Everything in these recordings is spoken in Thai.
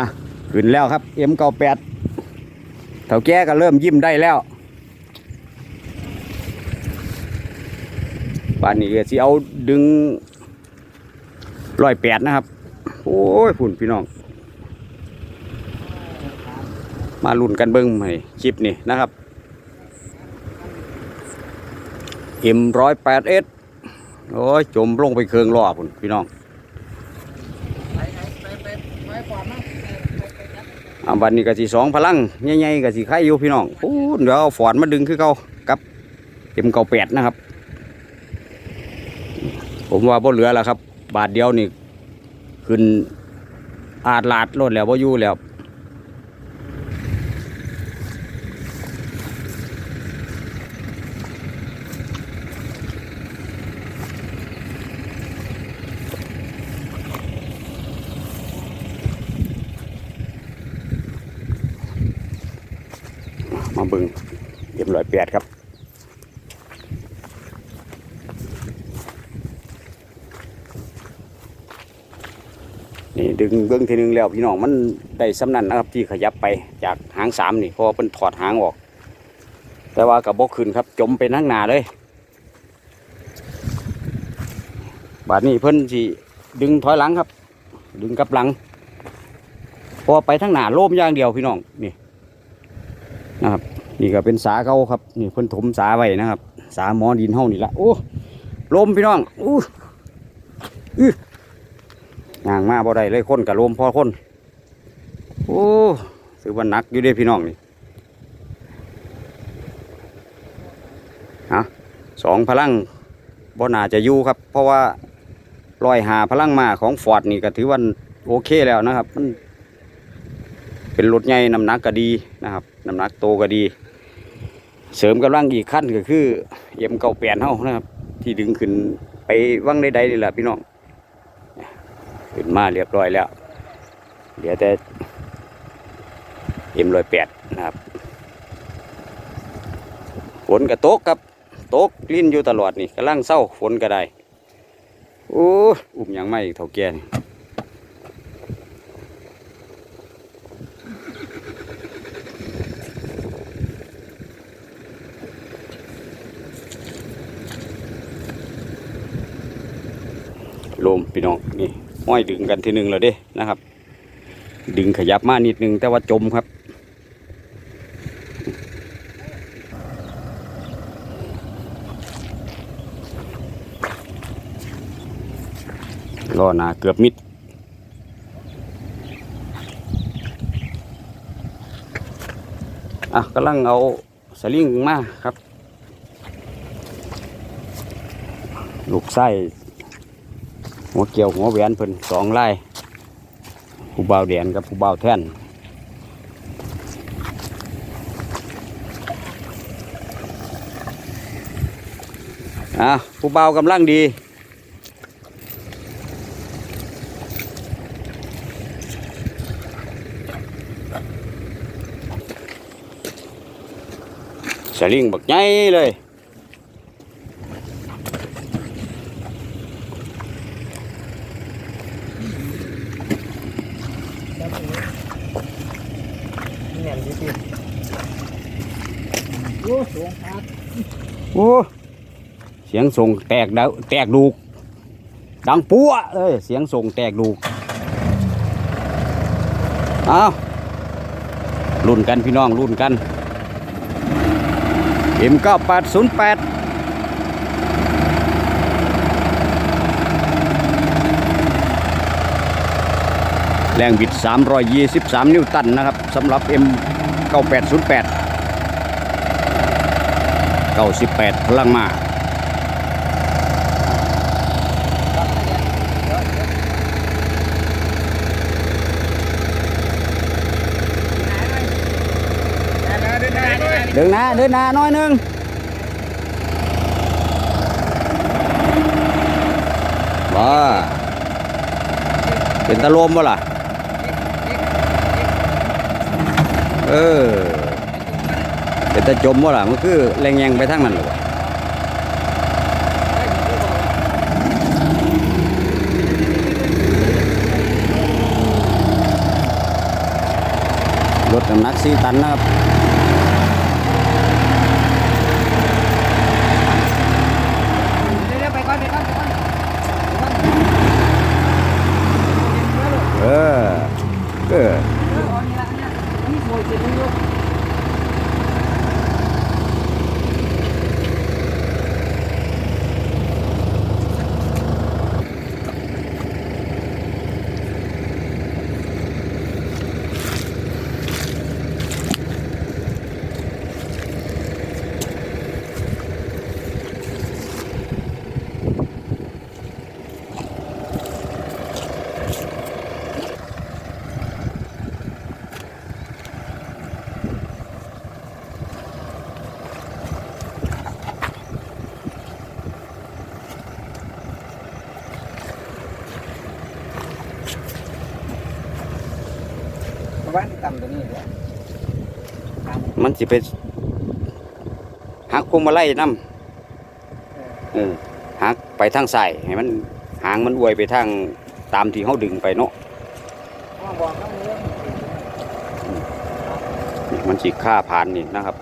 ะขึ้นแล้วครับ M98 เถ่าแก่ก็เริ่มยิ้มได้แล้วป่านนี้ก็สิเอาดึงร้อยแปดนะครับ โอ้ยฝุ่นพี่น้อง มาลุ้นกันเบิ้งให้คลิปนี่นะครับ M108S โอ้ยจมลงไปเคืองล้อพุ่นพี่น้องอ่า วันนี้กะสีสองพลังใหญ่ๆกะสีไข่อยู่พี่น้องโอ้เดี๋ยวเอาฝอนมาดึงคือเขากับเต็มเก่าแปดนะครับ ผมว่าบ่เหลือแล้วครับ บาทเดียวนี่ขึ้นอาดลาดลดแล้วบ่อยู่แล้ว มาเบึงเอ็มร้อยแปดครับนี่ดึงเบิ้งทีนึงแล้วพี่น้องมันได้สำนันนะครับที่ขยับไปจากหางสามนี่พราะว่าเพิ่นถอดหางออก แต่ว่ากับบกขึ้นครับ จมไปทั้งหนาเลย บาดนี้เพิ่นสิดึงถอยหลังครับ ดึงกับหลัง พอไปทั้งหนาโล่มอย่างเดียวพี่น้องนี่นะครับ นี่ก็เป็นสาเขาครับนี่เพิ่นถมสาไว้นะครับ สาหมอดินเฮานี่ละโอ้ลมพี่น้องอู้อื้อย่างมาบ่ได้เลยคนกับลมพอคนโอ้ถือว่าหนักอยู่เด้พี่น้องนี่ฮะสองพลังบ่น่าจะอยู่ครับ เพราะว่าลอยหาพลังมาของฟอร์ดนี่ก็ถือว่าโอเคแล้วนะครับ มันเป็นรถใหญ่น้ำหนักก็ดีนะครับ น้ำหนักโตก็ดี เสริมกำลังอีกขั้นก็คือเอ็มเก่าแปดเท่านะครับ ที่ดึงขึ้นไปวังใดๆนี่แหละพี่น้องขึ้นมาเรียบร้อยแล้วเหลือแต่เอ็มร้อยแปดนะครับฝนก็ตกครับตกลิ้นอยู่ตลอดนี่กำลังเศร้าฝนก็ได้โอ้อุ้มยังไม่เท่าแก่นี่ ลมพี่น้องนี่ห้อยดึงกันทีหนึ่งแล้วเด้นะครับ ดึงขยับมานิดนึงแต่ว่าจมครับล้อหนาเกือบมิดอะกำลังเอาสลิงมาครับ ลูกไส้ หัวเกี่ยวหัวแหวนเพิ่นสองไล่ผู้เบาแดนกับผู้เบาแท่นอะผู้เบากำลังดีสลิงบักใหญ่เลย เงี้ยดิสิโอ้สวงครับ โอ้เสียงส่งแตกดาแตกดูก ดังปัวเอ้ยเสียงส่งแตกดูกเอารุ่นกันพี่น้องรุ่นกัน M9808 แรงบิด 323 นิวตันนะครับสำหรับ M9808 98พลังมาเดินหน้าเดินหน้าน้อยนึงว้าเป็นตะลมบ่ล่ะ เออ เป็นตะจมว่าล่ะมันคือแรงแยงไปทั้งนั้นเลยรถน้ำหนักสี่ตันนะครับ ต่ำตัวนี้เหรอมันสิไปหักพวงมาไล่น้ำเออหักไปทางใส่ให้มันหางมันอวยไปทางตามที่เขาดึงไปเนาะห้องบอกเขาเรื่องนี่มันสิค่าผ่านนี่นะครับ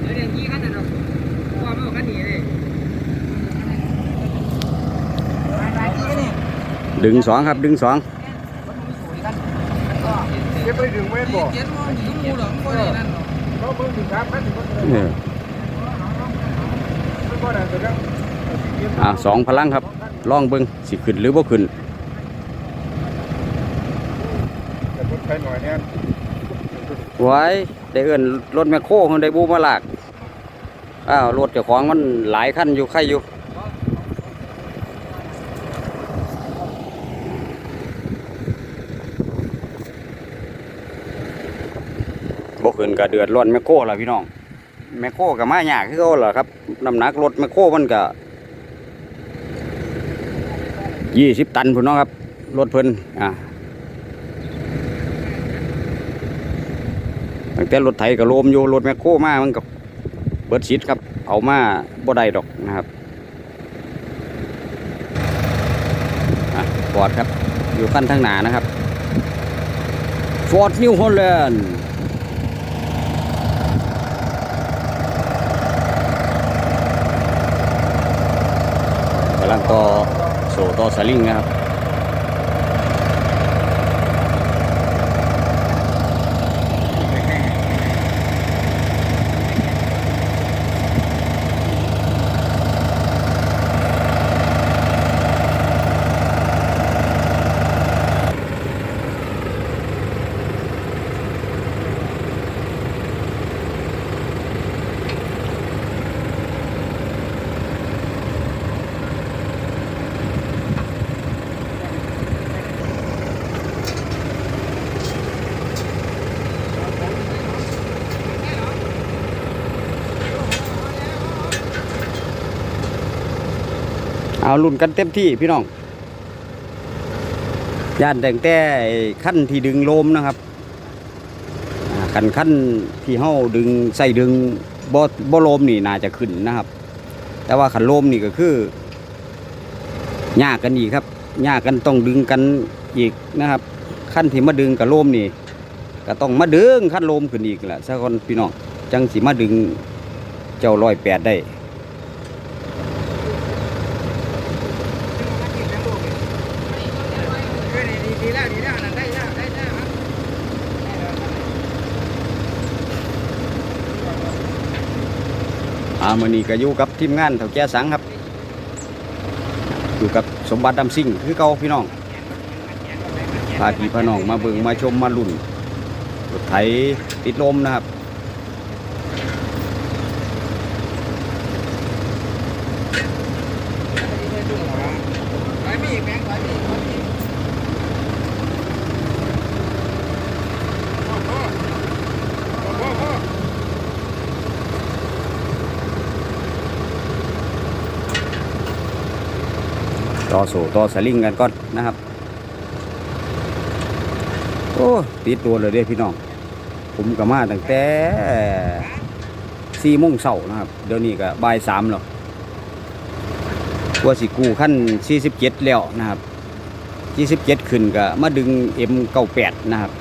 เดี๋ยวเดี๋ยวกี้กันนะเราว่าไม่เอากันหนีเลยไปๆกี้นี่ ดึงสองครับดึงสองมันมีสวยกันแล้วก็เก็บไปถึงเว้นบ่เจ็ดโมงถึงมูหลงก็ได้นั่นเนาะเขาเพิ่งถึงครับแป๊บนึงก็เออไม่ก็ได้แต่ก็อ่าสองพลังครับลองเบิ้งสิขึ้นหรือบ่ขึ้นแต่คนไปหน่อยเนี่ยไว้ได้เอื้อนรถแมคโครเขาได้บูมาลากอ้าวรถเจ้าของมันหลายคันอยู่ใครอยู่ บ่ขึ้นก็เดือดร้อนแมคโครล่ะพี่น้องแมคโครก็มายากคือเขาล่ะครับน้ำหนักรถแมคโครมันก็ยี่สิบตันพุ่นเนาะครับรถเพิ่นอ่าตั้งแต่รถไถก็โลมอยู่รถแมคโครมามันก็เบิดชิดครับ เอามาบ่ได้ดอกนะครับฟอร์ดครับ อยู่ขั้นทางหนานะครับฟอร์ดนิวฮอลแลนด์กำลังต่อ โเอาลุ่นกันเต็มที่พี่น้องย่านแต่งแต่ขั้นที่ดึงโลมนะครับอ่าคันขั้นที่เฮาดึงใส่ดึงบ่บ่โลมนี่น่าจะขึ้นนะครับ แต่ว่าขันโลมนี่ก็คือยากกันอีกครับยากกันต้องดึงกันอีกนะครับ ขั้นที่มาดึงกับโลมนี่ก็ต้องมาดึงขั้นโลมขึ้นอีกแหละสักคนพี่น้องจังสิมาดึงเจ้าร้อยแปดได้แล้วดีแล้วนั่นได้แล้วได้แล้วครับ อา มือนี้ก็อยู่กับทีมงานเถ่าแก่สังครับ อยู่กับสมบัติดำซิ่งคือเก่าพี่น้องพาพี่พน้องมาเบิงมาชมมาลุ่นรถไถติดลมนะครับ ไปมีอีกแบงค์ไปมีอีกไปมีอีก ต่อโซ่ต่อสลิงกันก่อนนะครับ โอ้ติดตัวเลยเด้พี่น้อง ผมก็มาตั้งแต่สี่โมงเช้านะครับ เดี๋ยวนี้ก็บ่ายสามแล้วกว่าสิกูขั้นสี่สิบเจ็ดแล้วนะครับยี่สิบเจ็ดขึ้นก็มาดึงเอ็มเก้าแปดนะครับ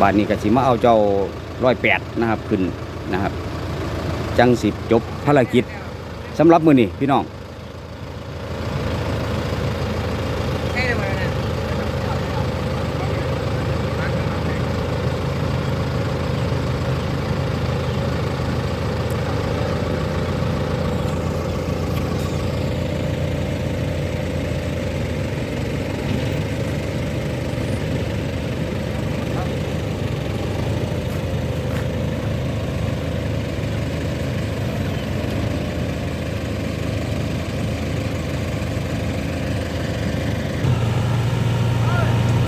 บาทนี้ก็สิมาเอาเจ้าร้อยแปดนะครับขึ้นนะครับ จังสิบจบภารกิจสำหรับมือนี้พี่น้อง ใช่เลยนะ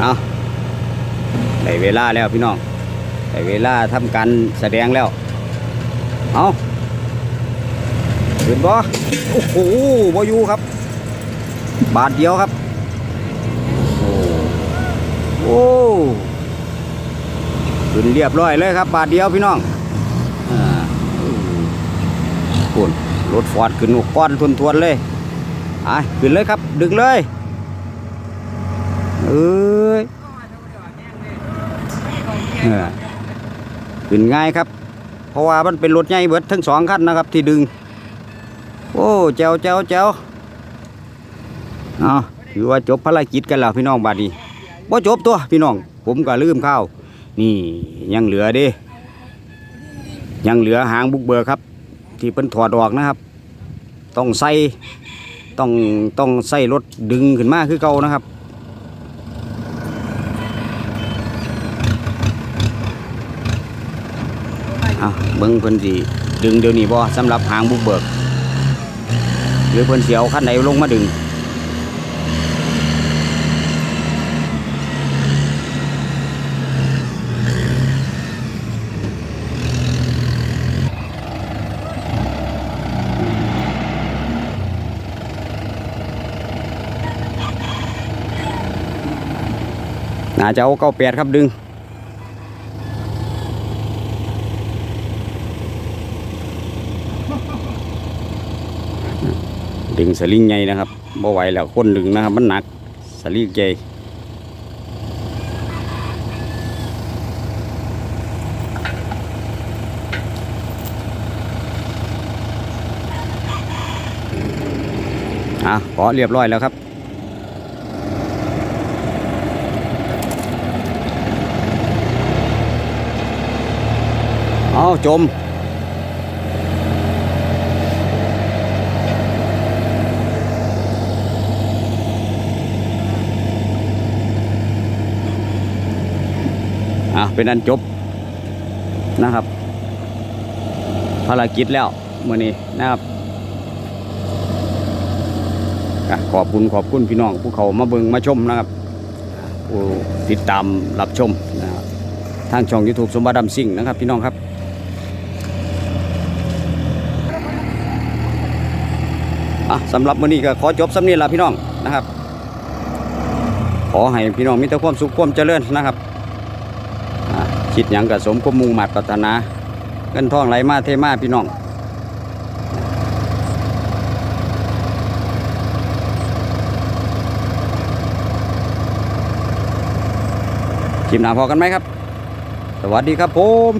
เอาได้ เวลาแล้วพี่น้องได้เวลาทำการแสดงแล้ว เอาขึ้นบ่โอ้โหบอยู่ครับ บาทเดียวครับ โอ้ขึ้นเรียบร้อยเลยครับ บาทเดียวพี่น้องอ่าคุณรถฟอร์ดขึ้นหกก้อนทวนๆเลยอะขึ้นเลยครับ ดึงเลย เอ้ย ขึ้นง่ายครับ เพราะว่ามันเป็นรถใหญ่เบิดทั้งสองคันนะครับ ที่ดึง โอ้เจ้าเจ้าเจ้าเอาถือว่าจบภารกิจกันแล้วพี่น้องบาดนี้บ่จบตัวพี่น้อง ผมก็ลืมข้าวนี่ยังเหลือเด้ ยังเหลือหางบุกเบิกครับ ที่เพิ่นถอดออกนะครับ ต้องใส่ต้องต้องใส่รถดึงขึ้นมาคือเก่านะครับ เอาเบิ้งเพิ่นสิดึงเดี๋ยวนี้บ่สำหรับหางบุกเบิก หรือเพิ่นสิเอาคันไหนลงมาดึง น่าจะเอาเก้าแปดครับดึง ดึงสลิงใหญ่นะครับบ่ไหวแล้วคนดึงนะครับมันหนักสลิงใหญ่อะขอเรียบร้อยแล้วครับเอาจม เป็นอันจบนะครับ ภารกิจแล้วมื่อนี้นะครับขอบคุณขอบคุณพี่น้องผู้เขามาเบิงมาชมนะครับผู้ติดตามรับชมนะครับทางช่อง YouTube สมบัติดำซิ่งนะครับ พี่น้องครับสำหรับมื่อนี้ก็ขอจบสำนีละพี่น้องนะครับ ขอให้พี่น้องมีแต่ความสุขความเจริญนะครับ คิดหยังกับสมก็มุ่งมัดปรารถนาเงินทองไหลมาเทมาพี่น้องคลิปหน้าพอกันไหมครับ สวัสดีครับผม